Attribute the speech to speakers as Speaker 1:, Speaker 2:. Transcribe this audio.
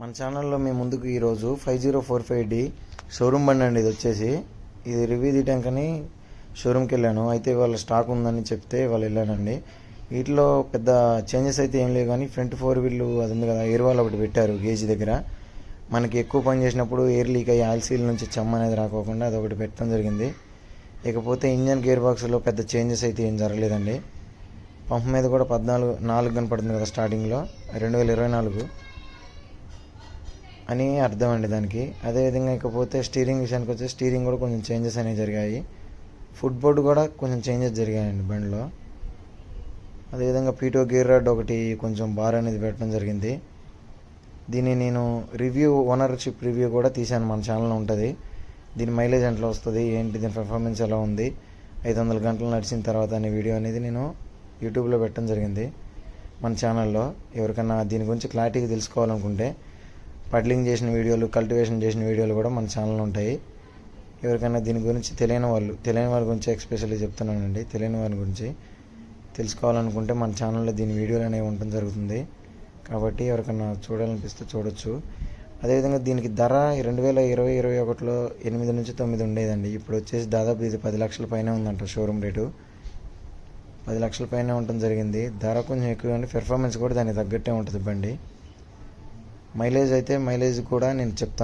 Speaker 1: మన ఛానల్లో మేము ముందుకు ఈరోజు five zero four five D showroom బండి అండి. ఇది వచ్చేసి ఇది రివ్యూ తీయటానికని షోరూమ్కి వెళ్ళాను. అయితే వాళ్ళ స్టాక్ ఉందని చెప్తే వాళ్ళు వెళ్ళానండి వీటిలో పెద్ద చేంజెస్ అయితే ఏం లేవు కానీ ఫ్రంట్ ఫోర్ వీళ్ళు అది ఉంది కదా ఎయిర్ వాల్ ఒకటి పెట్టారు గేజ్ దగ్గర. మనకి ఎక్కువ పని చేసినప్పుడు ఎయిర్ లీక్ అయ్యి ఆయిల్ సీల్ నుంచి చెమ్మ అనేది రాకోకుండా అది ఒకటి పెట్టడం జరిగింది. ఇకపోతే ఇంజన్ గేర్ బాక్స్లో పెద్ద చేంజెస్ అయితే ఏం జరగలేదండి. పంప్ మీద కూడా పద్నాలుగు నాలుగు కనపడుతుంది కదా స్టార్టింగ్లో రెండు వేల ఇరవై నాలుగు. అని అర్థం అండి దానికి. అదేవిధంగా ఇకపోతే స్టీరింగ్ విషయానికి వచ్చి స్టీరింగ్ కూడా కొంచెం చేంజెస్ అనేవి జరిగాయి. ఫుట్ బోర్డ్ కూడా కొంచెం చేంజెస్ జరిగాయండి బండిలో. అదేవిధంగా పీటో గేర్ రాడ్ ఒకటి కొంచెం బార్ అనేది పెట్టడం జరిగింది. దీన్ని నేను రివ్యూ ఓనర్షిప్ రివ్యూ కూడా తీశాను. మన ఛానల్లో ఉంటుంది. దీని మైలేజ్ ఎంట్లో వస్తుంది? ఏంటి? దీని పెర్ఫార్మెన్స్ ఎలా ఉంది? ఐదు వందల గంటలు నడిచిన తర్వాత అనే వీడియో అనేది నేను యూట్యూబ్లో పెట్టడం జరిగింది మన ఛానల్లో ఎవరికైనా దీని గురించి క్లారిటీగా తెలుసుకోవాలనుకుంటే పడ్లింగ్ చేసిన వీడియోలు కల్టివేషన్ చేసిన వీడియోలు కూడా మన ఛానల్లో ఉంటాయి. ఎవరికైనా దీని గురించి తెలియని వాళ్ళు తెలియని వాళ్ళ గురించి ఎక్స్పెషల్లీ చెప్తున్నానండి. తెలియని వారి గురించి తెలుసుకోవాలనుకుంటే మన ఛానల్లో దీని వీడియోలు అనేవి ఉండటం జరుగుతుంది. కాబట్టి ఎవరికైనా చూడాలనిపిస్తే చూడొచ్చు. అదేవిధంగా దీనికి ధర రెండు వేల ఇరవై ఇరవై ఒకటిలో ఎనిమిది నుంచి తొమ్మిది ఉండేదండి. ఇప్పుడు వచ్చేసి దాదాపు ఇది పది లక్షల పైన ఉందంట షోరూమ్ రేటు. పది లక్షల పైన ఉండటం జరిగింది. ధర కొంచెం ఎక్కువ పెర్ఫార్మెన్స్ కూడా దానికి తగ్గట్టే ఉంటుంది బండి. మైలేజ్ అయితే మైలేజ్ కూడా నేను చెప్తాను.